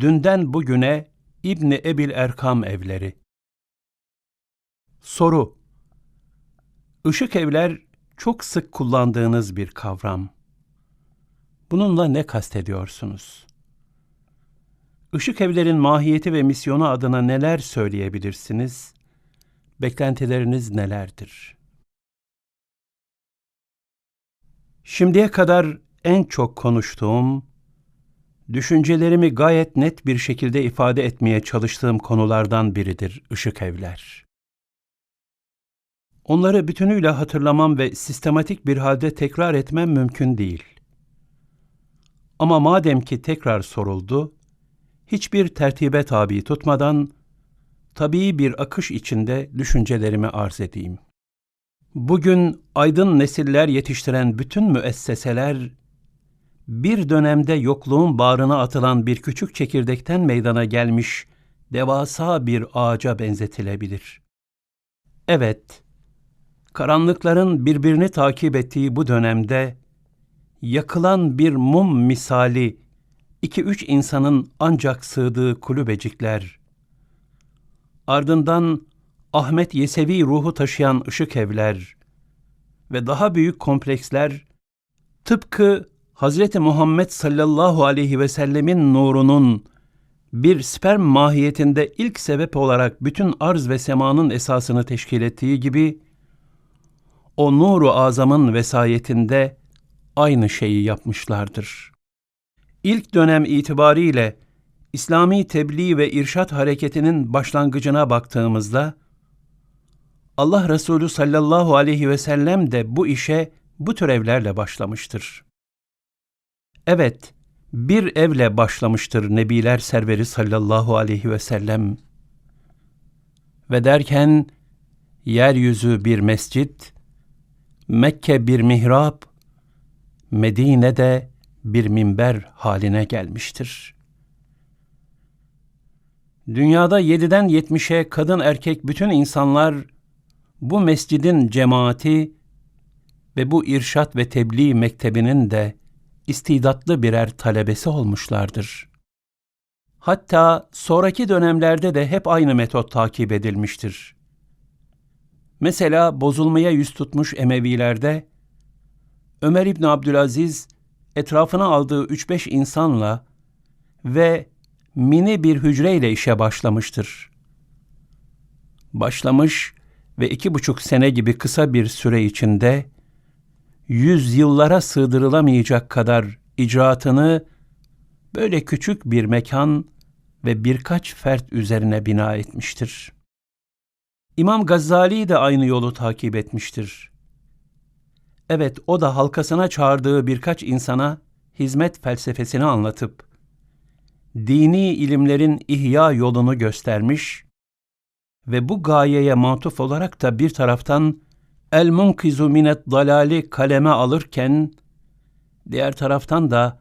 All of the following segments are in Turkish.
Dünden bugüne İbni Ebil Erkam evleri. Soru Işık evler çok sık kullandığınız bir kavram. Bununla ne kastediyorsunuz? Işık evlerin mahiyeti ve misyonu adına neler söyleyebilirsiniz? Beklentileriniz nelerdir? Şimdiye kadar en çok konuştuğum, düşüncelerimi gayet net bir şekilde ifade etmeye çalıştığım konulardan biridir ışık evler. Onları bütünüyle hatırlamam ve sistematik bir halde tekrar etmem mümkün değil. Ama madem ki tekrar soruldu, hiçbir tertibe tabi tutmadan tabii bir akış içinde düşüncelerimi arz edeyim. Bugün aydın nesiller yetiştiren bütün müesseseler bir dönemde yokluğun bağrına atılan bir küçük çekirdekten meydana gelmiş devasa bir ağaca benzetilebilir. Evet, karanlıkların birbirini takip ettiği bu dönemde yakılan bir mum misali iki üç insanın ancak sığdığı kulübecikler, ardından Ahmet Yesevi ruhu taşıyan ışık evler ve daha büyük kompleksler tıpkı Hazreti Muhammed sallallahu aleyhi ve sellemin nurunun bir sperm mahiyetinde ilk sebep olarak bütün arz ve semanın esasını teşkil ettiği gibi o nuru azamın vesayetinde aynı şeyi yapmışlardır. İlk dönem itibariyle İslami tebliğ ve irşat hareketinin başlangıcına baktığımızda Allah Resulü sallallahu aleyhi ve sellem de bu işe bu tür evlerle başlamıştır. Evet, bir evle başlamıştır Nebiler Serveri sallallahu aleyhi ve sellem. Ve derken yeryüzü bir mescit, Mekke bir mihrap, Medine'de bir minber haline gelmiştir. Dünyada yediden yetmişe kadın erkek bütün insanlar bu mescidin cemaati ve bu irşat ve tebliğ mektebinin de istidatlı birer talebesi olmuşlardır. Hatta sonraki dönemlerde de hep aynı metot takip edilmiştir. Mesela bozulmaya yüz tutmuş Emevilerde Ömer İbni Abdülaziz etrafına aldığı 3-5 insanla ve mini bir hücreyle işe başlamıştır. Başlamış ve iki buçuk sene gibi kısa bir süre içinde yüz yıllara sığdırılamayacak kadar icraatını böyle küçük bir mekan ve birkaç fert üzerine bina etmiştir. İmam Gazali de aynı yolu takip etmiştir. Evet, o da halkasına çağırdığı birkaç insana hizmet felsefesini anlatıp, dini ilimlerin ihya yolunu göstermiş ve bu gayeye matuf olarak da bir taraftan El Munkizu Minet Dalali kaleme alırken, diğer taraftan da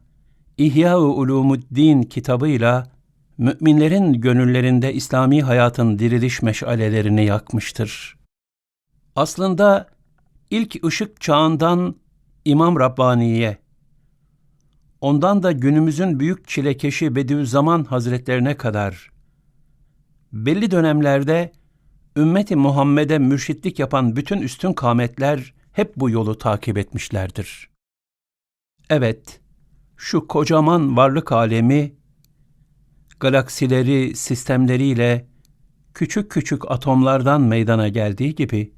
İhya-ı Ulumuddin kitabıyla müminlerin gönüllerinde İslami hayatın diriliş meşalelerini yakmıştır. Aslında ilk ışık çağından İmam Rabbani'ye, ondan da günümüzün büyük çilekeşi Bediüzzaman Hazretlerine kadar belli dönemlerde ümmeti Muhammed'e mürşitlik yapan bütün üstün kametler hep bu yolu takip etmişlerdir. Evet, şu kocaman varlık alemi, galaksileri, sistemleriyle küçük küçük atomlardan meydana geldiği gibi,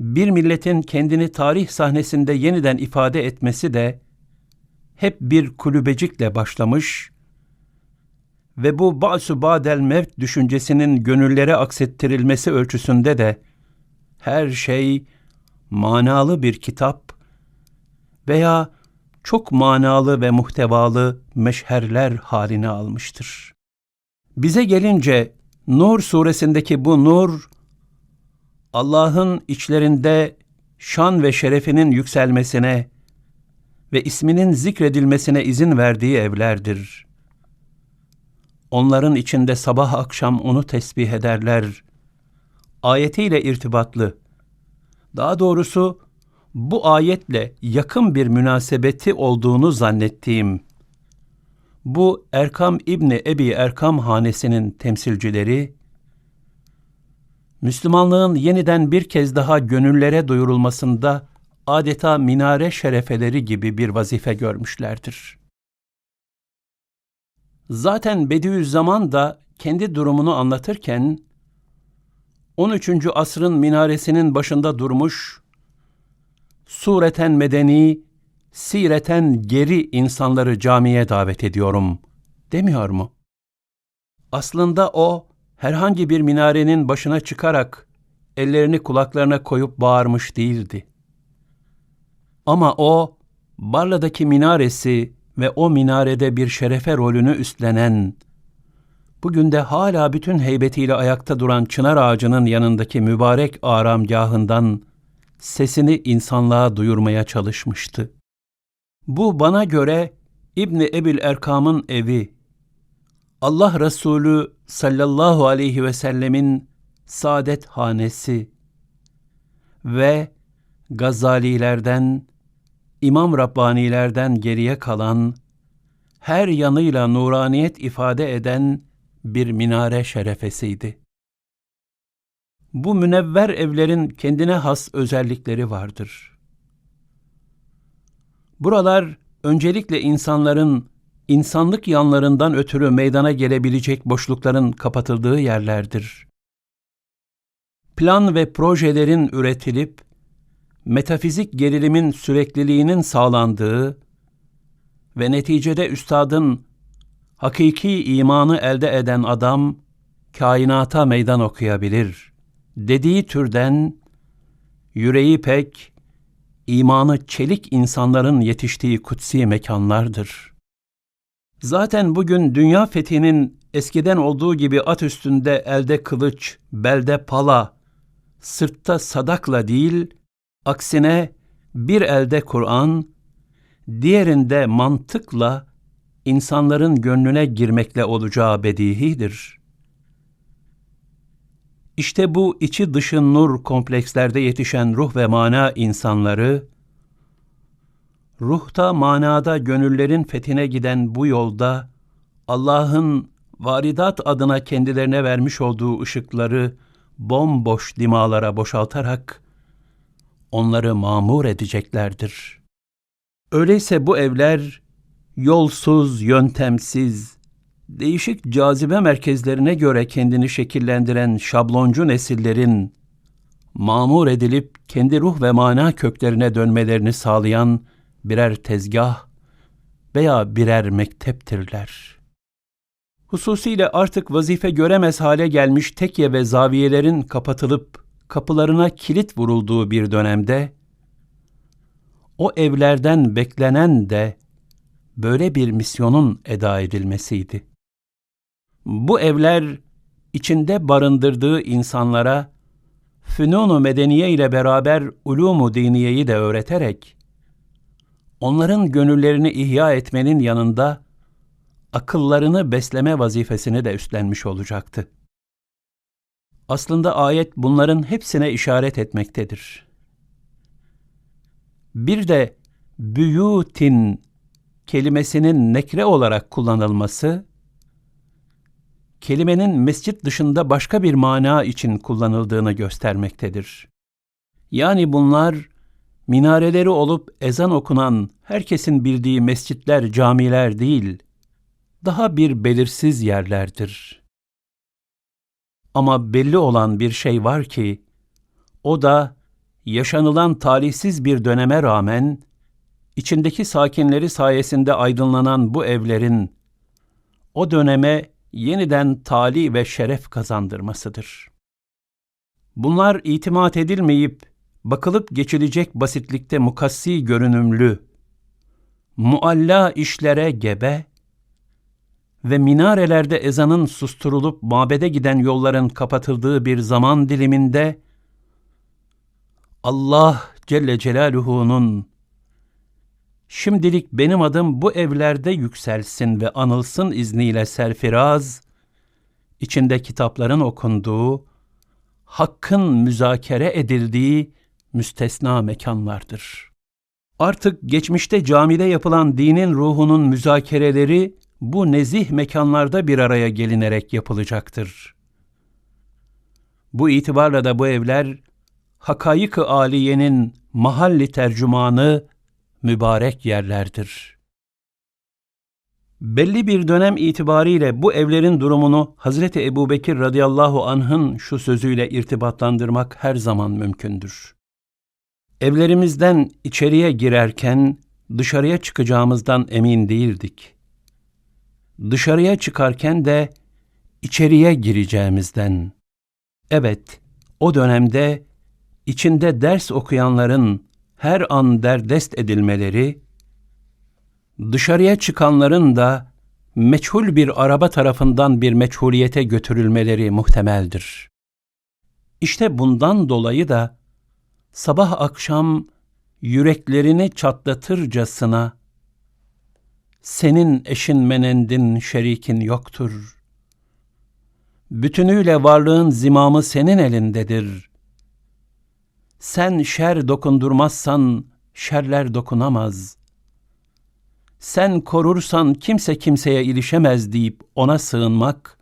bir milletin kendini tarih sahnesinde yeniden ifade etmesi de hep bir kulübecikle başlamış ve bu ba'su ba'del mevt düşüncesinin gönüllere aksettirilmesi ölçüsünde de her şey manalı bir kitap veya çok manalı ve muhtevalı meşherler haline almıştır. Bize gelince Nur suresindeki bu nur, Allah'ın içlerinde şan ve şerefinin yükselmesine ve isminin zikredilmesine izin verdiği evlerdir. Onların içinde sabah akşam onu tesbih ederler. Ayetiyle irtibatlı. Daha doğrusu bu ayetle yakın bir münasebeti olduğunu zannettiğim bu Erkam İbni Ebi Erkam hanesinin temsilcileri, Müslümanlığın yeniden bir kez daha gönüllere duyurulmasında adeta minare şerefeleri gibi bir vazife görmüşlerdir. Zaten Bediüzzaman da kendi durumunu anlatırken 13. asrın minaresinin başında durmuş, sureten medeni, sireten geri insanları camiye davet ediyorum demiyor mu? Aslında o herhangi bir minarenin başına çıkarak ellerini kulaklarına koyup bağırmış değildi. Ama o Barla'daki minaresi ve o minarede bir şerefe rolünü üstlenen, bugün de hala bütün heybetiyle ayakta duran çınar ağacının yanındaki mübarek aramgahından sesini insanlığa duyurmaya çalışmıştı. Bu bana göre İbni Ebil Erkam'ın evi, Allah Resulü sallallahu aleyhi ve sellemin saadet hanesi ve Gazalilerden, İmam Rabbanilerden geriye kalan, her yanıyla nuraniyet ifade eden bir minare şerefesiydi. Bu münevver evlerin kendine has özellikleri vardır. Buralar öncelikle insanların insanlık yanlarından ötürü meydana gelebilecek boşlukların kapatıldığı yerlerdir. Plan ve projelerin üretilip metafizik gerilimin sürekliliğinin sağlandığı ve neticede üstadın hakiki imanı elde eden adam kainata meydan okuyabilir dediği türden yüreği pek, imanı çelik insanların yetiştiği kutsi mekanlardır. Zaten bugün dünya fethinin eskiden olduğu gibi at üstünde elde kılıç, belde pala, sırtta sadakla değil, aksine bir elde Kur'an, diğerinde mantıkla insanların gönlüne girmekle olacağı bedihidir. İşte bu içi dışı nur komplekslerde yetişen ruh ve mana insanları, ruhta manada gönüllerin fethine giden bu yolda Allah'ın varidat adına kendilerine vermiş olduğu ışıkları bomboş dimalara boşaltarak onları mamur edeceklerdir. Öyleyse bu evler yolsuz, yöntemsiz, değişik cazibe merkezlerine göre kendini şekillendiren şabloncu nesillerin mamur edilip kendi ruh ve mana köklerine dönmelerini sağlayan birer tezgah veya birer mekteptirler. Hususiyle artık vazife göremez hale gelmiş tekye ve zaviyelerin kapatılıp kapılarına kilit vurulduğu bir dönemde, o evlerden beklenen de böyle bir misyonun eda edilmesiydi. Bu evler içinde barındırdığı insanlara fünunu medeniye ile beraber ulumu diniyeyi de öğreterek onların gönüllerini ihya etmenin yanında akıllarını besleme vazifesini de üstlenmiş olacaktı. Aslında ayet bunların hepsine işaret etmektedir. Bir de büyutin kelimesinin nekre olarak kullanılması, kelimenin mescit dışında başka bir mana için kullanıldığını göstermektedir. Yani bunlar minareleri olup ezan okunan herkesin bildiği mescitler, camiler değil, daha bir belirsiz yerlerdir. Ama belli olan bir şey var ki, o da yaşanılan talihsiz bir döneme rağmen, içindeki sakinleri sayesinde aydınlanan bu evlerin, o döneme yeniden tali ve şeref kazandırmasıdır. Bunlar itimat edilmeyip, bakılıp geçilecek basitlikte mukassi görünümlü, mualla işlere gebe ve minarelerde ezanın susturulup mabede giden yolların kapatıldığı bir zaman diliminde Allah Celle Celaluhu'nun şimdilik benim adım bu evlerde yükselsin ve anılsın izniyle serfiraz, içinde kitapların okunduğu, hakkın müzakere edildiği müstesna mekanlardır. Artık geçmişte camide yapılan dinin ruhunun müzakereleri bu nezih mekanlarda bir araya gelinerek yapılacaktır. Bu itibarla da bu evler Hakayık-ı Aliye'nin mahalli tercümanı mübarek yerlerdir. Belli bir dönem itibariyle bu evlerin durumunu Hazreti Ebubekir radıyallahu anh'ın şu sözüyle irtibatlandırmak her zaman mümkündür. Evlerimizden içeriye girerken dışarıya çıkacağımızdan emin değildik. Dışarıya çıkarken de içeriye gireceğimizden. Evet, o dönemde içinde ders okuyanların her an derdest edilmeleri, dışarıya çıkanların da meçhul bir araba tarafından bir meçhuliyete götürülmeleri muhtemeldir. İşte bundan dolayı da sabah akşam yüreklerini çatlatırcasına senin eşin menendin şerikin yoktur. Bütünüyle varlığın zimamı senin elindedir. Sen şer dokundurmazsan şerler dokunamaz. Sen korursan kimse kimseye ilişemez deyip ona sığınmak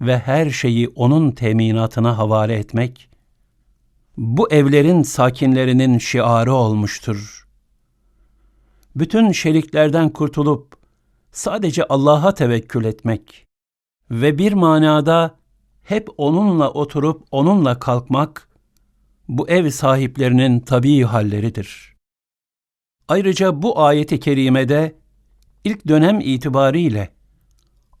ve her şeyi onun teminatına havale etmek, bu evlerin sakinlerinin şiarı olmuştur. Bütün şeriklerden kurtulup sadece Allah'a tevekkül etmek ve bir manada hep onunla oturup onunla kalkmak bu ev sahiplerinin tabii halleridir. Ayrıca bu ayeti kerimede ilk dönem itibariyle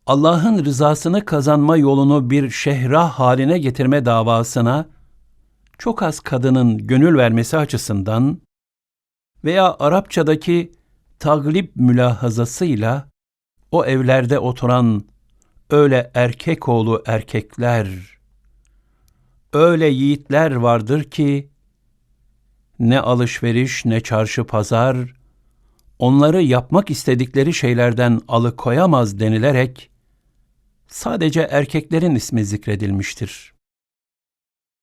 Allah'ın rızasını kazanma yolunu bir şehra haline getirme davasına çok az kadının gönül vermesi açısından veya Arapçadaki taglip mülahazasıyla o evlerde oturan öyle erkek oğlu erkekler, öyle yiğitler vardır ki ne alışveriş ne çarşı pazar onları yapmak istedikleri şeylerden alıkoyamaz denilerek sadece erkeklerin ismi zikredilmiştir.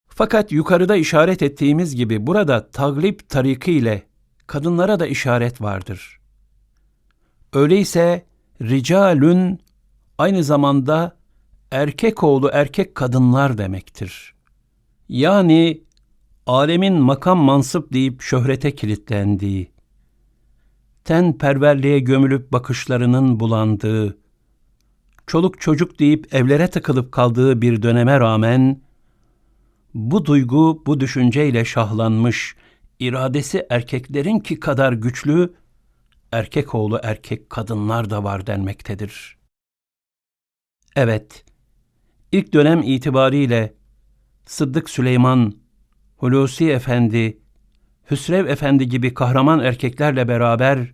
Fakat yukarıda işaret ettiğimiz gibi burada taglip tariki ile kadınlara da işaret vardır. Öyleyse ricalün aynı zamanda erkek oğlu erkek kadınlar demektir. Yani alemin makam mansıp deyip şöhrete kilitlendiği, ten perverliğe gömülüp bakışlarının bulandığı, çoluk çocuk deyip evlere tıkılıp kaldığı bir döneme rağmen, bu duygu, bu düşünceyle şahlanmış, iradesi erkeklerin ki kadar güçlü, erkek oğlu erkek kadınlar da var denmektedir. Evet, ilk dönem itibariyle Sıddık Süleyman, Hulusi Efendi, Hüsrev Efendi gibi kahraman erkeklerle beraber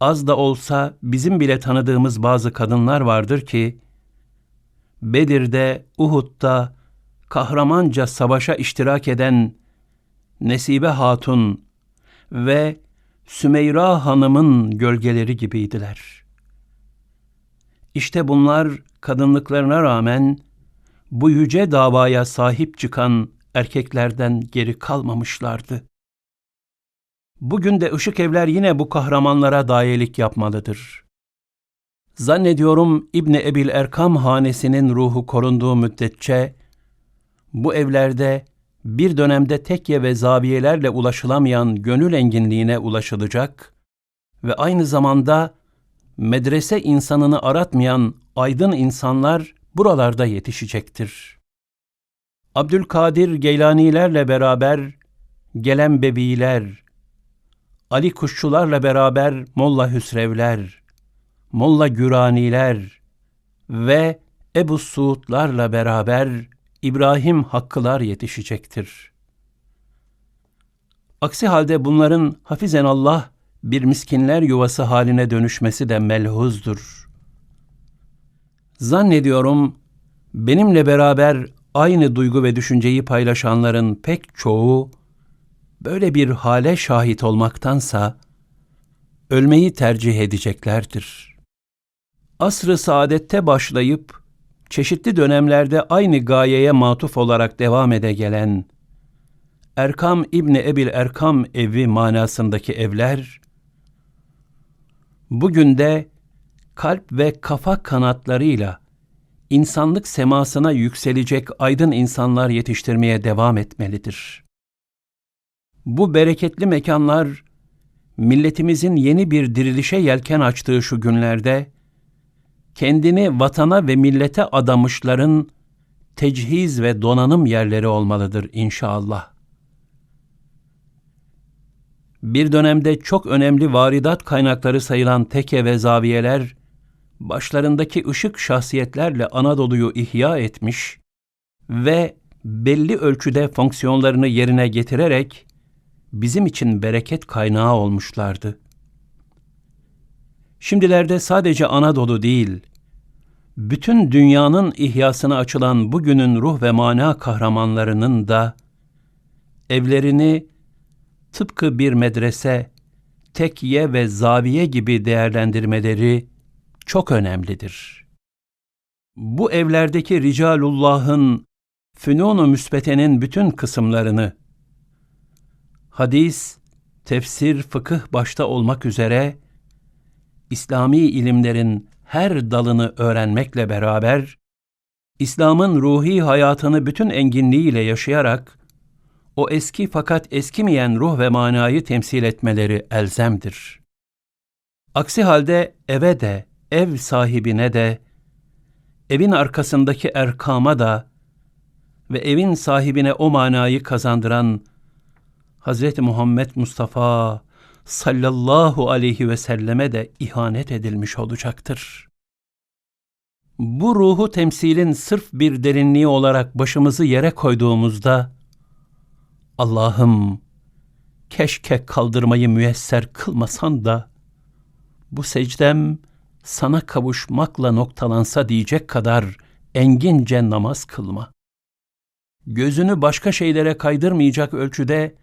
az da olsa bizim bile tanıdığımız bazı kadınlar vardır ki Bedir'de, Uhud'da kahramanca savaşa iştirak eden Nesibe Hatun ve Sümeyra Hanım'ın gölgeleri gibiydiler. İşte bunlar kadınlıklarına rağmen bu yüce davaya sahip çıkan erkeklerden geri kalmamışlardı. Bugün de ışık evler yine bu kahramanlara dayelik yapmalıdır. Zannediyorum İbni Ebil Erkam hanesinin ruhu korunduğu müddetçe bu evlerde bir dönemde tekke ve zaviyelerle ulaşılamayan gönül enginliğine ulaşılacak ve aynı zamanda medrese insanını aratmayan aydın insanlar buralarda yetişecektir. Abdülkadir Geylanilerle beraber gelen bebiler, Ali Kuşçularla beraber Molla Hüsrevler, Molla Güraniler ve Ebu Suudlarla beraber İbrahim Hakkılar yetişecektir. Aksi halde bunların hafizen Allah bir miskinler yuvası haline dönüşmesi de melhuzdur. Zannediyorum benimle beraber aynı duygu ve düşünceyi paylaşanların pek çoğu böyle bir hale şahit olmaktansa ölmeyi tercih edeceklerdir. Asr-ı saadette başlayıp çeşitli dönemlerde aynı gayeye matuf olarak devam ede gelen Erkam İbni Ebil Erkam evi manasındaki evler, bugün de kalp ve kafa kanatlarıyla insanlık semasına yükselecek aydın insanlar yetiştirmeye devam etmelidir. Bu bereketli mekanlar milletimizin yeni bir dirilişe yelken açtığı şu günlerde kendini vatana ve millete adamışların tecihiz ve donanım yerleri olmalıdır inşallah. Bir dönemde çok önemli varidat kaynakları sayılan teke ve zaviyeler, başlarındaki ışık şahsiyetlerle Anadolu'yu ihya etmiş ve belli ölçüde fonksiyonlarını yerine getirerek bizim için bereket kaynağı olmuşlardı. Şimdilerde sadece Anadolu değil, bütün dünyanın ihyasına açılan bugünün ruh ve mana kahramanlarının da evlerini tıpkı bir medrese, tekye ve zaviye gibi değerlendirmeleri çok önemlidir. Bu evlerdeki ricalullah'ın fünun-u müsbetenin bütün kısımlarını hadis, tefsir, fıkıh başta olmak üzere İslami ilimlerin her dalını öğrenmekle beraber İslam'ın ruhi hayatını bütün enginliğiyle yaşayarak o eski fakat eskimeyen ruh ve manayı temsil etmeleri elzemdir. Aksi halde eve de, ev sahibine de, evin arkasındaki erkama da ve evin sahibine o manayı kazandıran Hz. Muhammed Mustafa sallallahu aleyhi ve selleme de ihanet edilmiş olacaktır. Bu ruhu temsilin sırf bir derinliği olarak başımızı yere koyduğumuzda, Allah'ım keşke kaldırmayı müyesser kılmasan da, bu secdem sana kavuşmakla noktalansa diyecek kadar engince namaz kılma. Gözünü başka şeylere kaydırmayacak ölçüde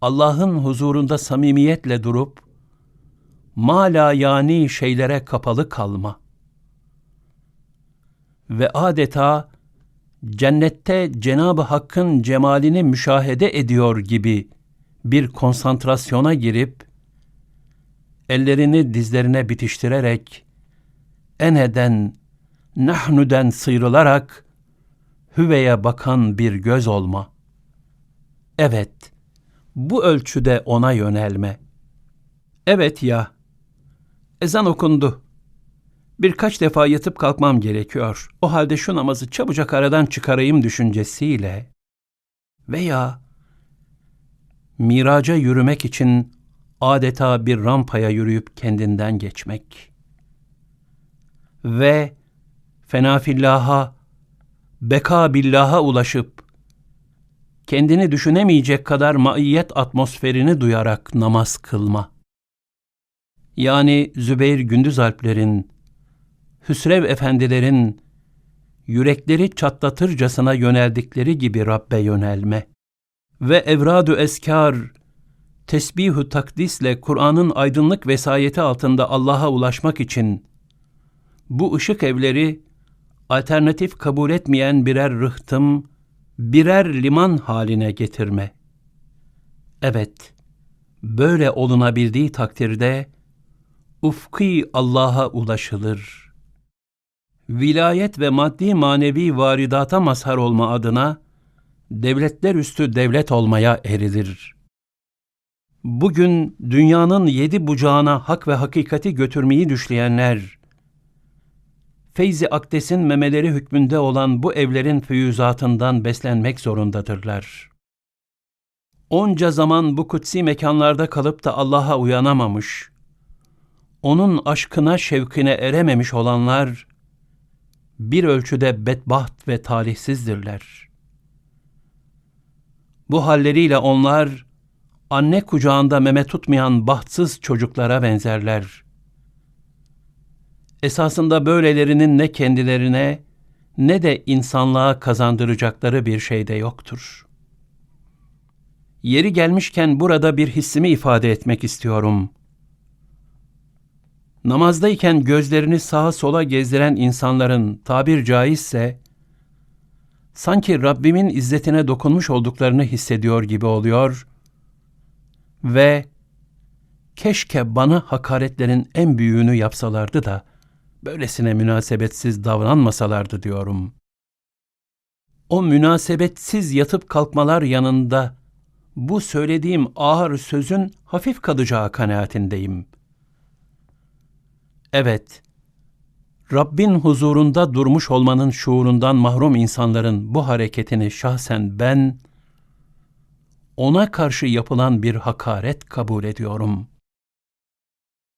Allah'ın huzurunda samimiyetle durup, mala yani şeylere kapalı kalma. Ve adeta cennette Cenab-ı Hakk'ın cemalini müşahede ediyor gibi bir konsantrasyona girip, ellerini dizlerine bitiştirerek, eneden, nahnüden sıyrılarak, hüveye bakan bir göz olma. Evet, bu ölçüde ona yönelme. Evet ya, ezan okundu. Birkaç defa yatıp kalkmam gerekiyor. O halde şu namazı çabucak aradan çıkarayım düşüncesiyle veya miraca yürümek için adeta bir rampaya yürüyüp kendinden geçmek ve fenafillaha, beka billaha ulaşıp kendini düşünemeyecek kadar maiyet atmosferini duyarak namaz kılma. Yani Zübeyir Gündüzalplerin, Hüsrev efendilerin yürekleri çatlatırcasına yöneldikleri gibi Rabbe yönelme ve evradu eskar, tesbihu takdisle Kur'an'ın aydınlık vesayeti altında Allah'a ulaşmak için bu ışık evleri alternatif kabul etmeyen birer rıhtım, birer liman haline getirme. Evet, böyle olunabildiği takdirde ufki Allah'a ulaşılır. Vilayet ve maddi manevi varidata mazhar olma adına devletler üstü devlet olmaya erilir. Bugün dünyanın yedi bucağına hak ve hakikati götürmeyi düşleyenler, Feyzi Akdes'in memeleri hükmünde olan bu evlerin füyüzatından beslenmek zorundadırlar. Onca zaman bu kutsi mekanlarda kalıp da Allah'a uyanamamış, onun aşkına şevkine erememiş olanlar, bir ölçüde bedbaht ve talihsizdirler. Bu halleriyle onlar, anne kucağında meme tutmayan bahtsız çocuklara benzerler. Esasında böylelerinin ne kendilerine ne de insanlığa kazandıracakları bir şey de yoktur. Yeri gelmişken burada bir hissimi ifade etmek istiyorum. Namazdayken gözlerini sağa sola gezdiren insanların tabir caizse sanki Rabbimin izzetine dokunmuş olduklarını hissediyor gibi oluyor ve keşke bana hakaretlerin en büyüğünü yapsalardı da böylesine münasebetsiz davranmasalardı diyorum. O münasebetsiz yatıp kalkmalar yanında bu söylediğim ağır sözün hafif kalacağı kanaatindeyim. Evet, Rabbin huzurunda durmuş olmanın şuurundan mahrum insanların bu hareketini şahsen ben, ona karşı yapılan bir hakaret kabul ediyorum.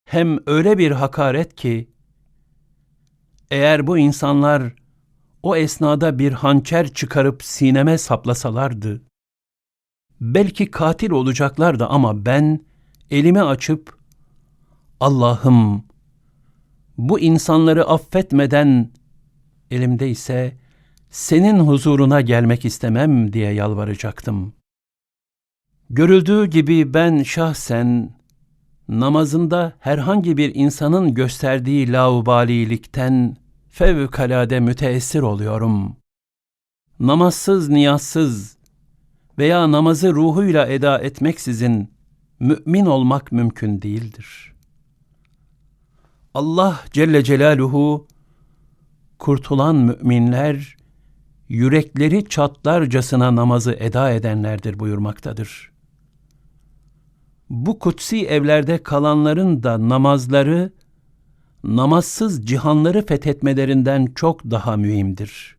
Hem öyle bir hakaret ki, eğer bu insanlar o esnada bir hançer çıkarıp sineme saplasalardı, belki katil olacaklardı ama ben elimi açıp, Allah'ım bu insanları affetmeden elimde ise senin huzuruna gelmek istemem diye yalvaracaktım. Görüldüğü gibi ben şahsen namazında herhangi bir insanın gösterdiği laubalilikten fevkalade müteessir oluyorum. Namazsız, niyazsız veya namazı ruhuyla eda etmeksizin mümin olmak mümkün değildir. Allah Celle Celaluhu kurtulan müminler yürekleri çatlarcasına namazı eda edenlerdir buyurmaktadır. Bu kutsi evlerde kalanların da namazları namazsız cihanları fethetmelerinden çok daha mühimdir.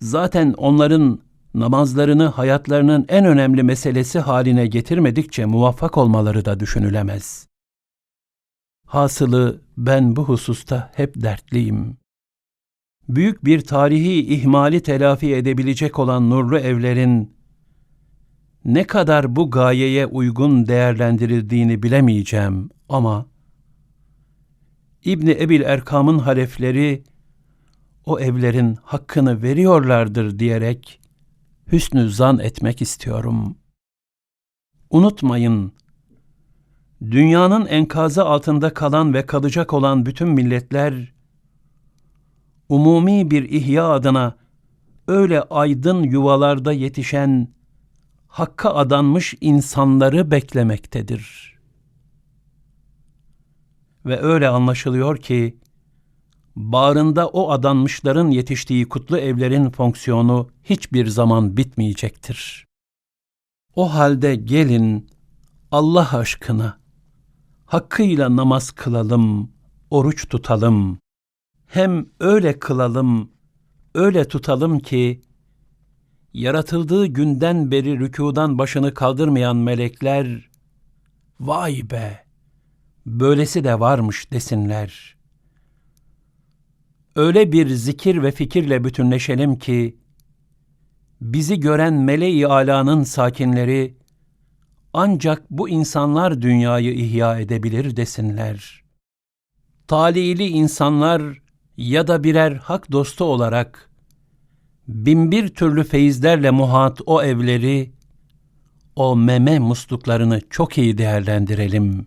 Zaten onların namazlarını hayatlarının en önemli meselesi haline getirmedikçe muvaffak olmaları da düşünülemez. Hasılı ben bu hususta hep dertliyim. Büyük bir tarihi ihmali telafi edebilecek olan nurlu evlerin ne kadar bu gayeye uygun değerlendirildiğini bilemeyeceğim ama İbni Ebil Erkam'ın halefleri o evlerin hakkını veriyorlardır diyerek hüsnü zan etmek istiyorum. Unutmayın, dünyanın enkazı altında kalan ve kalacak olan bütün milletler, umumi bir ihya adına öyle aydın yuvalarda yetişen, hakka adanmış insanları beklemektedir. Ve öyle anlaşılıyor ki, bağrında o adanmışların yetiştiği kutlu evlerin fonksiyonu hiçbir zaman bitmeyecektir. O halde gelin Allah aşkına hakkıyla namaz kılalım, oruç tutalım. Hem öyle kılalım, öyle tutalım ki yaratıldığı günden beri rükudan başını kaldırmayan melekler vay be böylesi de varmış desinler. Öyle bir zikir ve fikirle bütünleşelim ki bizi gören mele-i alanın sakinleri ancak bu insanlar dünyayı ihya edebilir desinler. Talihli insanlar ya da birer hak dostu olarak binbir türlü feyizlerle muhat o evleri, o meme musluklarını çok iyi değerlendirelim.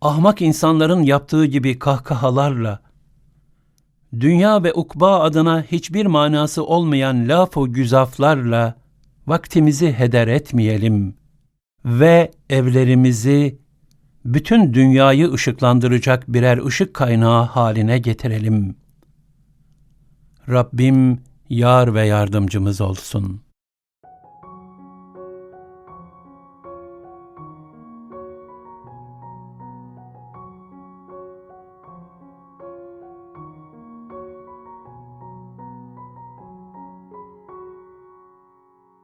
Ahmak insanların yaptığı gibi kahkahalarla, dünya ve ukba adına hiçbir manası olmayan laf-ı güzaflarla vaktimizi heder etmeyelim ve evlerimizi bütün dünyayı ışıklandıracak birer ışık kaynağı haline getirelim. Rabbim yar ve yardımcımız olsun.''